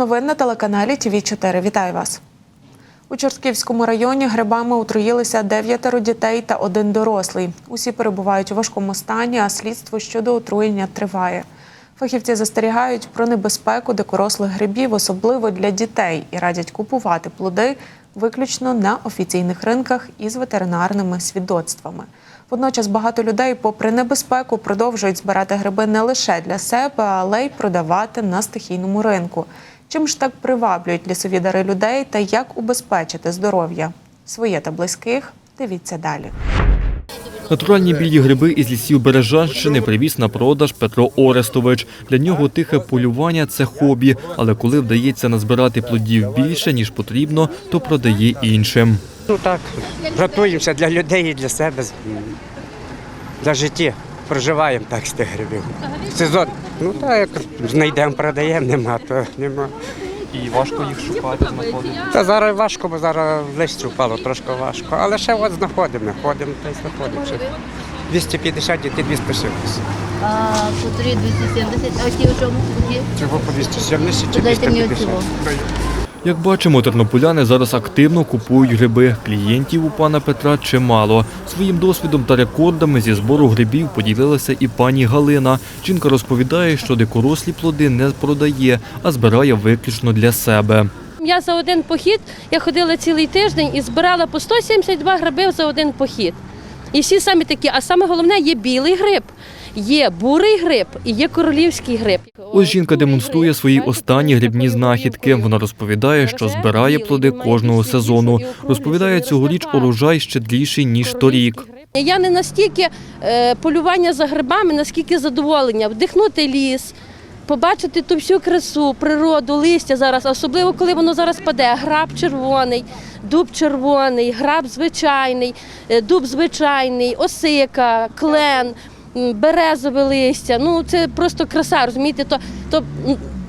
Новин на телеканалі ТВ 4 Вітаю вас. У Чортківському районі грибами отруїлися дев'ятеро дітей та один дорослий. Усі перебувають у важкому стані, а слідство щодо отруєння триває. Фахівці застерігають про небезпеку дикорослих грибів, особливо для дітей, і радять купувати плоди виключно на офіційних ринках із ветеринарними свідоцтвами. Водночас багато людей, попри небезпеку, продовжують збирати гриби не лише для себе, але й продавати на стихійному ринку. Чим ж так приваблюють лісові дари людей та як убезпечити здоров'я своє та близьких? Дивіться далі. Натуральні білі гриби із лісів Бережанщини привіз на продаж Петро Орестович. Для нього тихе полювання це хобі, але коли вдається назбирати плодів більше ніж потрібно, то продає іншим. Ну так, готуємося для людей і для себе, для життя. Проживаємо так з тих грибів. Сезон. Ну так, як знайдемо, продаємо, нема, то нема. І важко їх шукати, знаходити. Та зараз важко, бо зараз листя впало, трошки важко. Але ще от знаходимо, ходимо та й знаходимо. ще. 250 дітей 270. А котрі 270, а ті у чому? Чого по 270 чи Дайте мені 250? оцього. Як бачимо, тернополяни зараз активно купують гриби. Клієнтів у пана Петра чимало. Своїм досвідом та рекордами зі збору грибів поділилася і пані Галина. Жінка розповідає, що дикорослі плоди не продає, а збирає виключно для себе. Я за один похід я ходила цілий тиждень і збирала по 172 гриби за один похід. І всі самі такі, а саме головне є білий гриб, є бурий гриб і є королівський гриб. Ось жінка демонструє свої останні грибні знахідки. Вона розповідає, що збирає плоди кожного сезону. Розповідає, цьогоріч урожай щедріший ніж торік. Я не настільки е, полювання за грибами, наскільки задоволення, вдихнути ліс. Побачити ту всю красу, природу, листя зараз, особливо коли воно зараз паде. Граб червоний, дуб червоний, граб звичайний, е, дуб звичайний, осика, клен, березове листя. Ну це просто краса, розумієте? То, то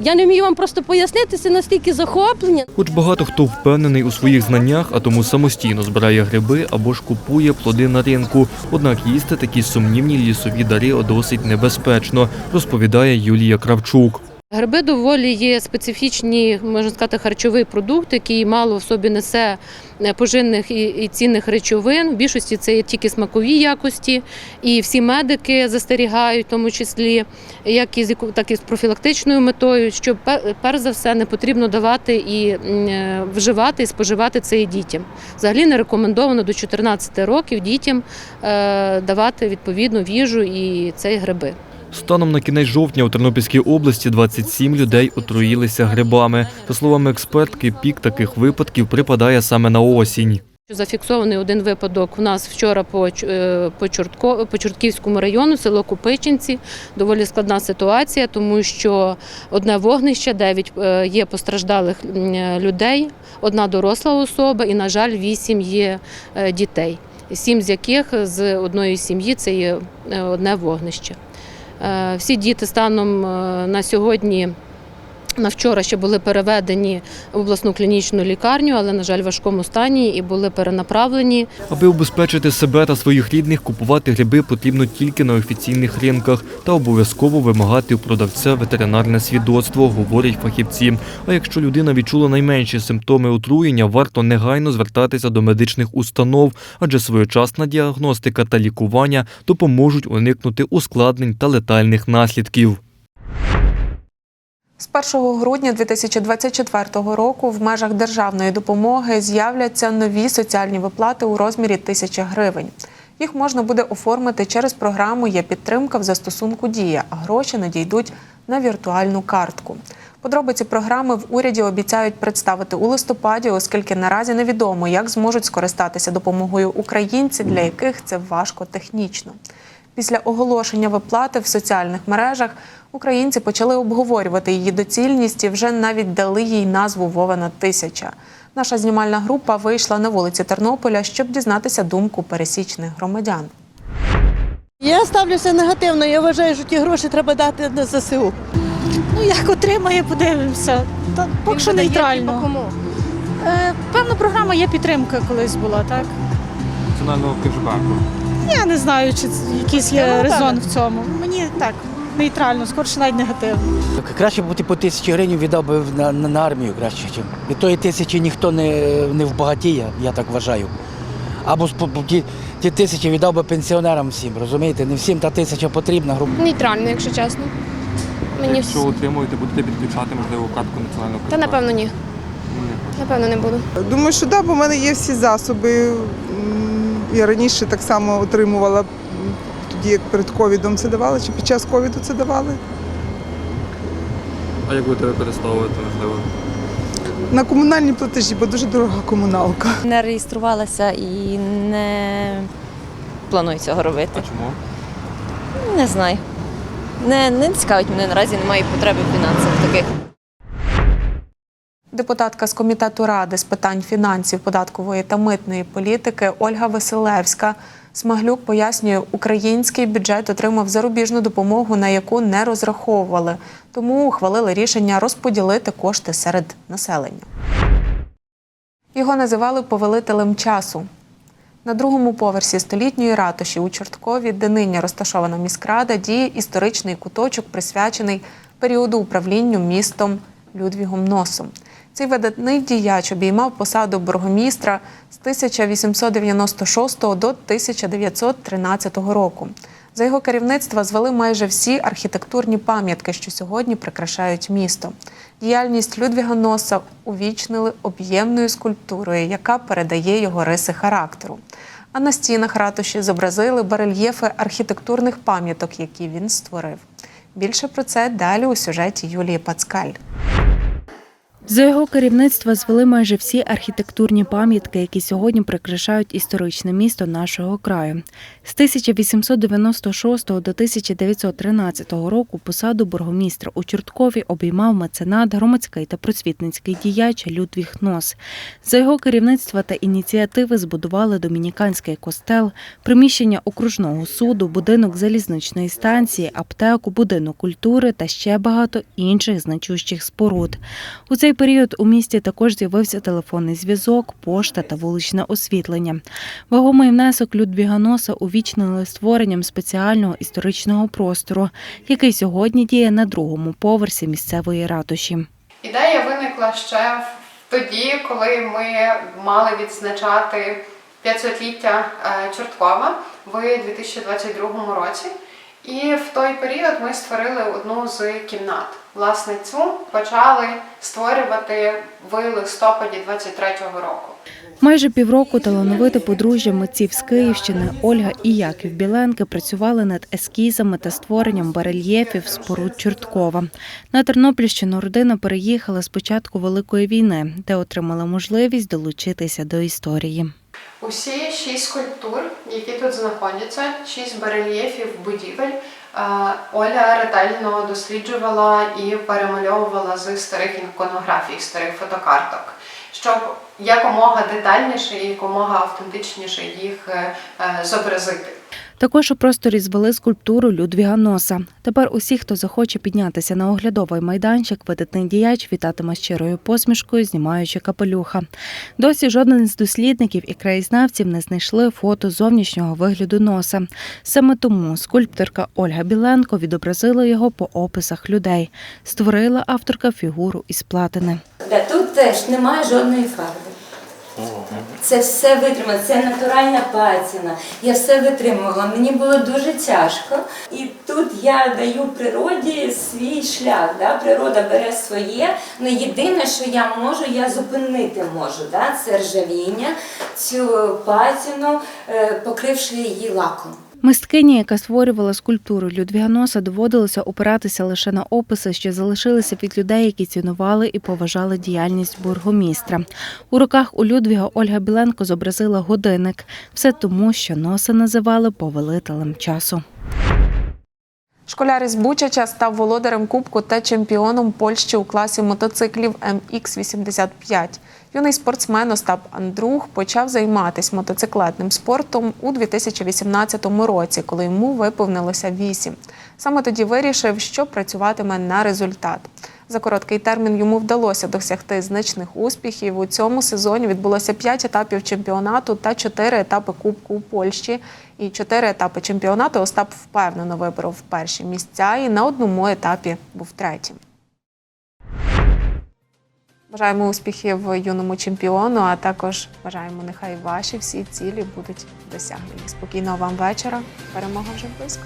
я не вмію вам просто пояснити, це настільки захоплення. Хоч багато хто впевнений у своїх знаннях, а тому самостійно збирає гриби або ж купує плоди на ринку. Однак їсти такі сумнівні лісові дари досить небезпечно, розповідає Юлія Кравчук. Гриби доволі є специфічні, можна сказати, харчовий продукт, який мало в собі несе е, поживних і, цінних речовин. В більшості це є тільки смакові якості, і всі медики застерігають, в тому числі як і так і з профілактичною метою, що перш за все не потрібно давати і е, вживати і споживати це і дітям. Взагалі не рекомендовано до 14 років дітям е, давати відповідну їжу і це гриби. Станом на кінець жовтня у Тернопільській області 27 людей отруїлися грибами. За словами експертки, пік таких випадків припадає саме на осінь. Зафіксований один випадок у нас вчора по, е, по, Чортко, по Чортківському району, село Купичинці. Доволі складна ситуація, тому що одне вогнище, дев'ять е, є постраждалих людей, одна доросла особа і, на жаль, вісім є е, дітей. Сім з яких з одної сім'ї це є одне вогнище. Е, Всі діти станом е, на сьогодні. На вчора ще були переведені в обласну клінічну лікарню, але, на жаль, в важкому стані і були перенаправлені. Аби убезпечити себе та своїх рідних, купувати гриби потрібно тільки на офіційних ринках та обов'язково вимагати у продавця ветеринарне свідоцтво, говорять фахівці. А якщо людина відчула найменші симптоми отруєння, варто негайно звертатися до медичних установ, адже своєчасна діагностика та лікування допоможуть уникнути ускладнень та летальних наслідків. З 1 грудня 2024 року в межах державної допомоги з'являться нові соціальні виплати у розмірі тисячі гривень. Їх можна буде оформити через програму Є підтримка в застосунку Дія, а гроші надійдуть на віртуальну картку. Подробиці програми в уряді обіцяють представити у листопаді, оскільки наразі невідомо, як зможуть скористатися допомогою українці, для яких це важко технічно. Після оголошення виплати в соціальних мережах українці почали обговорювати її доцільність і вже навіть дали їй назву Вована тисяча. Наша знімальна група вийшла на вулиці Тернополя, щоб дізнатися думку пересічних громадян. Я ставлюся негативно. Я вважаю, що ті гроші треба дати на ЗСУ. Ну, як отримає, подивимося. Та поки що нейтрально. кому? Е, певна програма є підтримка колись була, так? Національного кешбеку. Я не знаю, чи якийсь є резон в цьому. Мені так нейтрально, скорше навіть негативно. Краще бути по тисячі гривень віддав би на, на, на армію краще. Чим. Від тої тисячі ніхто не, не вбагатіє, я так вважаю. Або ж по- по- ті, ті тисячі віддав би пенсіонерам всім, розумієте? Не всім та тисяча потрібна, грубо. Нейтрально, якщо чесно. Мені Якщо вс- отримуєте, будете підключати, можливо, картку національного Та напевно ні. Напевно, не буду. Думаю, що так, бо в мене є всі засоби. Я раніше так само отримувала, тоді як перед ковідом це давали, чи під час ковіду це давали. А як будете використовувати, можливо? На комунальні платежі, бо дуже дорога комуналка. Не реєструвалася і не планую цього робити. А чому? Не знаю. Не, не цікавить мене наразі, немає потреби в фінансах таких. Депутатка з комітету ради з питань фінансів, податкової та митної політики Ольга Василевська Смаглюк пояснює, український бюджет отримав зарубіжну допомогу, на яку не розраховували, тому ухвалили рішення розподілити кошти серед населення. Його називали повелителем часу. На другому поверсі столітньої ратуші у Чорткові, де нині розташована міськрада, діє історичний куточок, присвячений періоду управлінню містом Людвігом Носом. Цей видатний діяч обіймав посаду бургомістра з 1896 до 1913 року. За його керівництва звели майже всі архітектурні пам'ятки, що сьогодні прикрашають місто. Діяльність Людвіга Носа увічнили об'ємною скульптурою, яка передає його риси характеру. А на стінах ратуші зобразили барельєфи архітектурних пам'яток, які він створив. Більше про це далі у сюжеті Юлії Пацкаль. За його керівництва звели майже всі архітектурні пам'ятки, які сьогодні прикрашають історичне місто нашого краю. З 1896 до 1913 року посаду бургомістра у Чорткові обіймав меценат, громадський та просвітницький діяч Людвіг Нос. За його керівництва та ініціативи збудували домініканський костел, приміщення окружного суду, будинок залізничної станції, аптеку, будинок культури та ще багато інших значущих споруд. У цей період у місті також з'явився телефонний зв'язок, пошта та вуличне освітлення. Вагомий внесок Людвіга Носа увічнили створенням спеціального історичного простору, який сьогодні діє на другому поверсі місцевої ратуші. Ідея виникла ще тоді, коли ми мали відзначати 500-ліття е, Чорткова в 2022 році. І в той період ми створили одну з кімнат. Власне, цю почали створювати в листопаді 23-го року. Майже півроку талановите подружжя митців з Київщини Ольга і Яків Біленки працювали над ескізами та створенням барельєфів споруд Чорткова. На Тернопільщину родина переїхала з початку Великої війни, де отримала можливість долучитися до історії. Усі шість скульптур, які тут знаходяться, шість барельєфів будівель, е, Оля ретельно досліджувала і перемальовувала з старих іконографій, старих фотокарток, щоб якомога детальніше і якомога автентичніше їх е, е, зобразити. Також у просторі звели скульптуру Людвіга Носа. Тепер усі, хто захоче піднятися на оглядовий майданчик, видатний діяч вітатиме щирою посмішкою, знімаючи капелюха. Досі жоден з дослідників і краєзнавців не знайшли фото зовнішнього вигляду носа. Саме тому скульпторка Ольга Біленко відобразила його по описах людей. Створила авторка фігуру із платини. Тут теж немає жодної фарби. Це все витримано, це натуральна патіна. Я все витримувала. Мені було дуже тяжко. І тут я даю природі свій шлях. Да? Природа бере своє. Ну єдине, що я можу, я зупинити можу. Да? Це ржавіння, цю патіну, е, покривши її лаком. Мисткині, яка створювала скульптуру Людвіга Носа, доводилося опиратися лише на описи, що залишилися від людей, які цінували і поважали діяльність бургомістра. У руках у Людвіга Ольга Біленко зобразила годинник. Все тому, що носа називали повелителем часу. Школяр із Бучача став володарем кубку та чемпіоном Польщі у класі мотоциклів МХ-85. Юний спортсмен Остап Андрух почав займатися мотоциклетним спортом у 2018 році, коли йому виповнилося 8. Саме тоді вирішив, що працюватиме на результат. За короткий термін йому вдалося досягти значних успіхів. У цьому сезоні відбулося 5 етапів чемпіонату та 4 етапи Кубку у Польщі. І 4 етапи чемпіонату Остап впевнено виборов перші місця і на одному етапі був третім. Бажаємо успіхів юному чемпіону, а також бажаємо, нехай ваші всі цілі будуть досягнені. Спокійного вам вечора. Перемога вже близько.